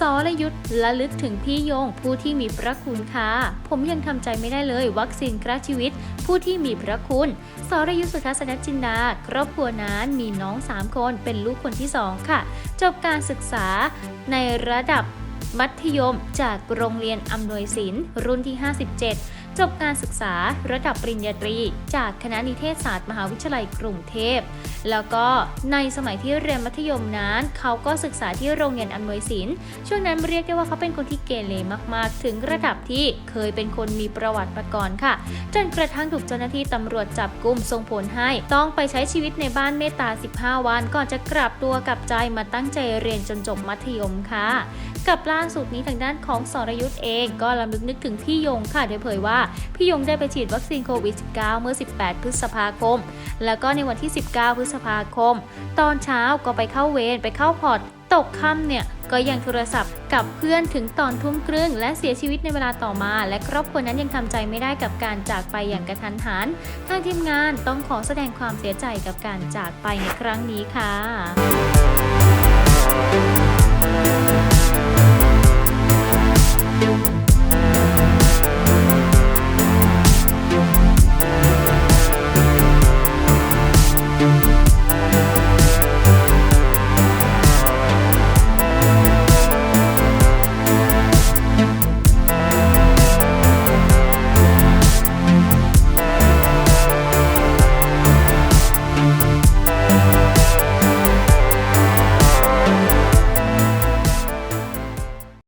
สรยุทธ์ละลึกถึงพี่ยงผู้ที่มีพระคุณค่ะ ผมยังทำใจไม่ได้เลย วัคซีนกระชีวิต ผู้ที่มีพระคุณสรยุทธสุทัศนจินดา ครอบครัวนั้นมีน้อง 3 คนเป็นลูกคนที่ 2 ค่ะ จบการศึกษาในระดับมัธยมจากโรงเรียนอำนวยศิลป์รุ่นที่ 57 จบการศึกษาระดับปริญญาตรี จากคณะนิเทศศาสตร์มหาวิทยาลัยกรุงเทพ แล้วก็ในสมัยที่เรียนมัธยมนั้น เขาก็ศึกษาที่โรงเรียนอำนวยศิลป์ช่วงนั้นเรียกได้ว่าเขาเป็นคนที่เกเรมากๆ ถึงระดับที่เคยเป็นคนมีประวัติมาก่อนค่ะ จนกระทั่งถูกเจ้าหน้าที่ตำรวจจับกุมส่งผลให้ ต้องไปใช้ชีวิตในบ้านเมตตา 15 วัน ก่อนจะกลับตัวกลับใจมาตั้งใจเรียนจนจบมัธยมค่ะ กับล่าสุดนี้ทางด้านของสรยุทธ์เองก็ลำลึกนึกถึงพี่ยงค่ะโดยเผยว่าพี่ยงได้ไปฉีดวัคซีนโควิด -19 เมื่อ 18 พฤษภาคม แล้วก็ในวันที่ 19 พฤษภาคม ตอนเช้าก็ไปเข้าเวรไปเข้าพอร์ตตกค่ำเนี่ยก็ยังโทรศัพท์กับเพื่อนถึงตอนทุ่มครึ่ง และเสียชีวิตในเวลาต่อมา และครอบครัวนั้นยังทำใจไม่ได้กับการจากไปอย่างกระทันหันทางทีมงานต้องขอแสดงความเสียใจกับการจากไปในครั้งนี้ค่ะ